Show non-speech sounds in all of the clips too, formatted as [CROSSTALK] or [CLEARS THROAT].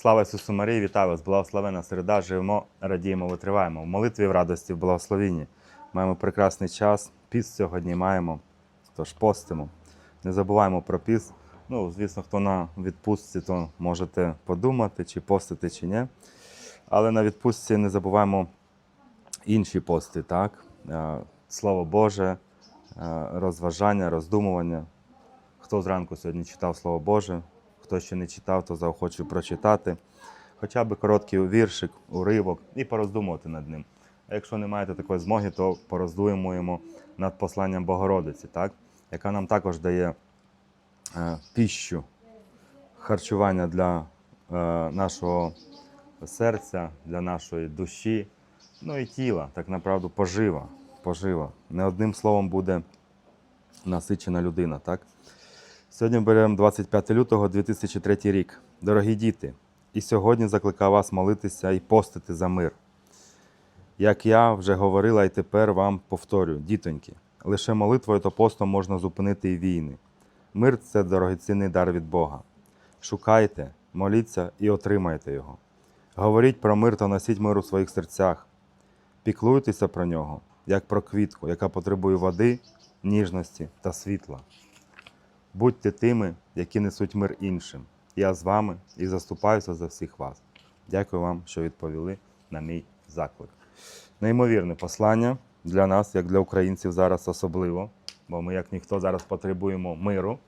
Слава Ісусу Марії, вітаю вас! Благословена середа, живемо, радіємо, витриваємо. В молитві в радості, в благословінні. Маємо прекрасний час. Піст сьогодні маємо, тож постимо. Не забуваємо про піст. Ну, звісно, хто на відпустці, то можете подумати, чи постити, чи ні. Але на відпустці не забуваємо інші пости, так? Е, Слово Боже, е, розважання, роздумування. Хто зранку сьогодні читав Слово Боже, хто ще не читав, то заохочую прочитати. Хоча б короткий віршик, уривок і пороздумувати над ним. А якщо не маєте такої змоги, то пороздумуємо над посланням Богородиці, так? яка нам також дає е, піщу, харчування для е, нашого серця, для нашої душі, ну і тіла, так направду, пожива. пожива. Не одним словом буде насичена людина, так? Сьогодні беремо 25 лютого 2003 рік. Дорогі діти, і сьогодні закликаю вас молитися і постити за мир. Як я вже говорила і тепер вам повторюю, дітоньки, лише молитвою та постом можна зупинити і війни. Мир це дорогоцінний дар від Бога. Шукайте, моліться і отримайте його. Говоріть про мир та носіть мир у своїх серцях. Піклуйтеся про нього, як про квітку, яка потребує води, ніжності та світла. Будьте тими, які несуть мир іншим. Я з вами і заступаюся за всіх вас. Дякую вам, що відповіли на мій заклик. Неймовірне послання для нас, як для українців, зараз особливо, бо ми, як ніхто, зараз потребуємо миру.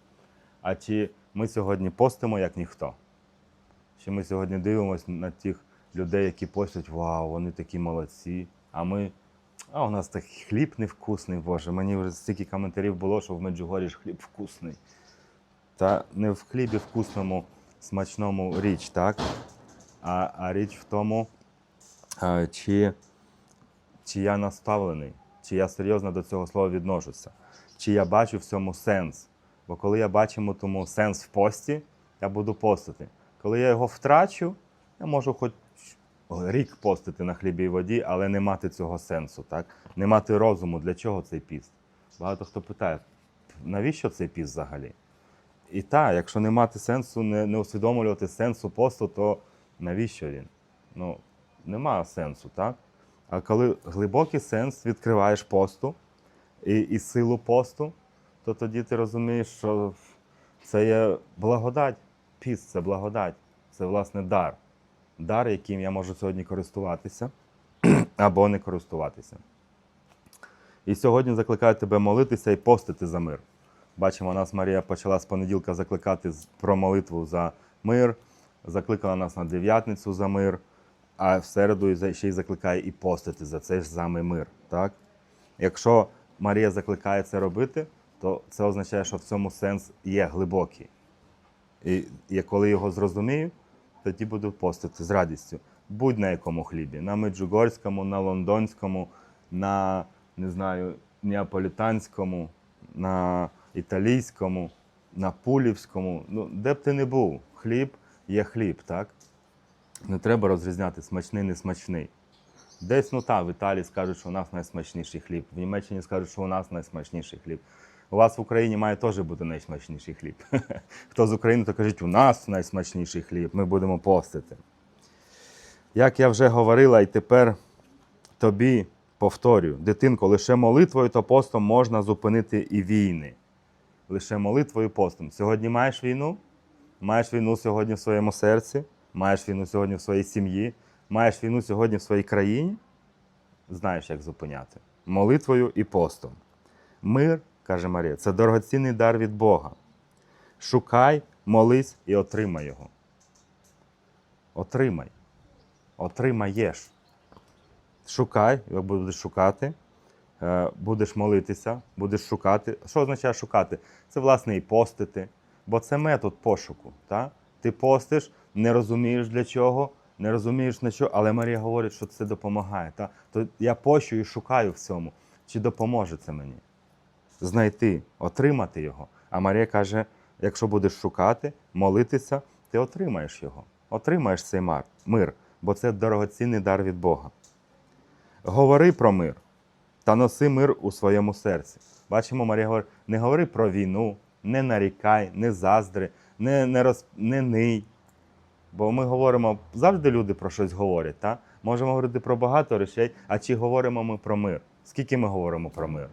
А чи ми сьогодні постимо, як ніхто? Чи ми сьогодні дивимося на тих людей, які постять, вау, вони такі молодці. А ми, а у нас такий хліб невкусний, Боже. Мені вже стільки коментарів було, що в Меджугорі ж хліб вкусний. Та не в хлібі вкусному, смачному річ, так? А, а річ в тому, чи, чи я наставлений, чи я серйозно до цього слова відношуся, чи я бачу в цьому сенс. Бо коли я бачу тому сенс в пості, я буду постити. Коли я його втрачу, я можу хоч рік постити на хлібі і воді, але не мати цього сенсу, так? не мати розуму, для чого цей піст. Багато хто питає, навіщо цей піст взагалі? І так, якщо не мати сенсу, не, не усвідомлювати сенсу посту, то навіщо він? Ну, нема сенсу, так? А коли глибокий сенс відкриваєш посту і, і силу посту, то тоді ти розумієш, що це є благодать. Піст це благодать, це власне дар. Дар, яким я можу сьогодні користуватися [CLEARS THROAT] або не користуватися. І сьогодні закликаю тебе молитися і постити за мир. Бачимо, нас Марія почала з понеділка закликати про молитву за мир, закликала нас на дев'ятницю за мир, а в середу ще й закликає і постити за цей ж самий мир. Так? Якщо Марія закликає це робити, то це означає, що в цьому сенс є глибокий. І, і коли його зрозумію, тоді буду постити з радістю. Будь на якому хлібі, на меджугорському, на лондонському, на не знаю, неаполітанському, на італійському, на пулівському. Ну, де б ти не був, хліб є хліб, так? Не треба розрізняти смачний, несмачний. Десь, ну так, в Італії скажуть, що у нас найсмачніший хліб, в Німеччині скажуть, що у нас найсмачніший хліб. У вас в Україні має теж бути найсмачніший хліб. [LAUGHS] Хто з України, то кажуть, у нас найсмачніший хліб, ми будемо постити. Як я вже говорила, і тепер тобі повторюю, дитинко, лише молитвою та постом можна зупинити і війни. Лише молитвою і постом. Сьогодні маєш війну? Маєш війну сьогодні в своєму серці, маєш війну сьогодні в своїй сім'ї, маєш війну сьогодні в своїй країні. Знаєш, як зупиняти. Молитвою і постом. Мир, каже Марія, це дорогоцінний дар від Бога. Шукай, молись і отримай його. Отримай. Отримаєш. Шукай, як будеш шукати, будеш молитися, будеш шукати. Що означає шукати? Це, власне, і постити, бо це метод пошуку. Та? Ти постиш, не розумієш для чого, не розумієш на що, але Марія говорить, що це допомагає. Та? То я пощу і шукаю в цьому, чи допоможе це мені знайти, отримати його. А Марія каже: якщо будеш шукати, молитися, ти отримаєш його. Отримаєш цей мир, бо це дорогоцінний дар від Бога. Говори про мир та носи мир у своєму серці. Бачимо, Марія говорить, не говори про війну, не нарікай, не заздри, не, не, роз, не ний. Бо ми говоримо, завжди люди про щось говорять. Та? Можемо говорити про багато речей, а чи говоримо ми про мир? Скільки ми говоримо про мир?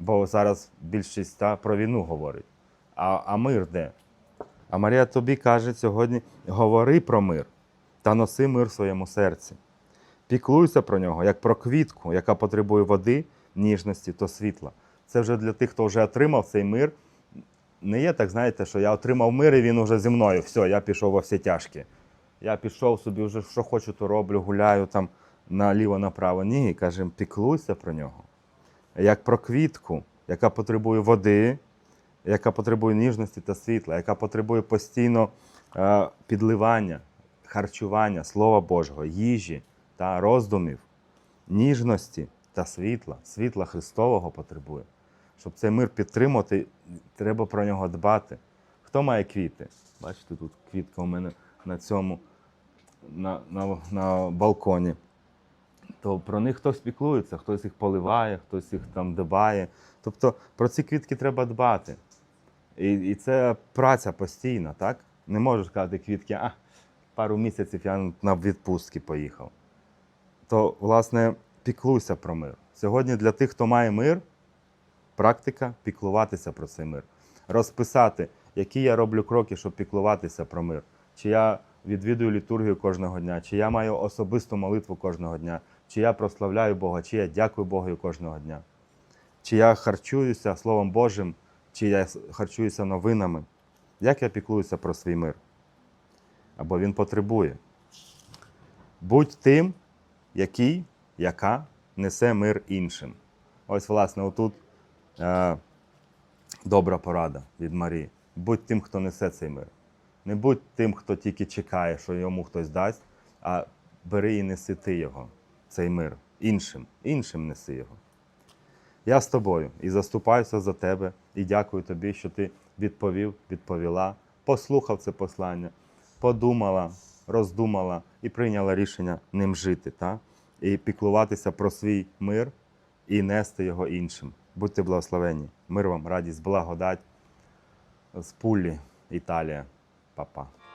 Бо зараз більшість та, про війну говорить. А, а мир де? А Марія тобі каже сьогодні: говори про мир та носи мир в своєму серці. Піклуйся про нього, як про квітку, яка потребує води, ніжності та світла. Це вже для тих, хто вже отримав цей мир. Не є так, знаєте, що я отримав мир і він уже зі мною. Все, я пішов во всі тяжкі. Я пішов собі, вже що хочу, то роблю, гуляю там наліво-направо. Ні, кажемо, піклуйся про нього. Як про квітку, яка потребує води, яка потребує ніжності та світла, яка потребує постійно е, підливання, харчування, Слова Божого, їжі та роздумів, ніжності та світла, світла Христового потребує. Щоб цей мир підтримати, треба про нього дбати. Хто має квіти? Бачите, тут квітка у мене на цьому, на, на, на балконі. То про них хтось піклується, хтось їх поливає, хтось їх там дбає. Тобто про ці квітки треба дбати. І, і це праця постійна, так? Не можеш сказати квітки, а пару місяців я на відпустки поїхав. То, власне, піклуйся про мир. Сьогодні для тих, хто має мир, практика піклуватися про цей мир. Розписати, які я роблю кроки, щоб піклуватися про мир. Чи я відвідую літургію кожного дня, чи я маю особисту молитву кожного дня, чи я прославляю Бога, чи я дякую Богу кожного дня. Чи я харчуюся Словом Божим, чи я харчуюся новинами. Як я піклуюся про свій мир? Або він потребує. Будь тим, який, яка несе мир іншим. Ось, власне, отут е, добра порада від Марії. Будь тим, хто несе цей мир. Не будь тим, хто тільки чекає, що йому хтось дасть, а бери і неси ти його, цей мир, іншим, іншим неси його. Я з тобою і заступаюся за тебе, і дякую тобі, що ти відповів, відповіла, послухав це послання, подумала, роздумала і прийняла рішення ним жити, та? і піклуватися про свій мир і нести його іншим. Будьте благословені. Мир вам, радість, благодать з Пулі, Італія. Па-па.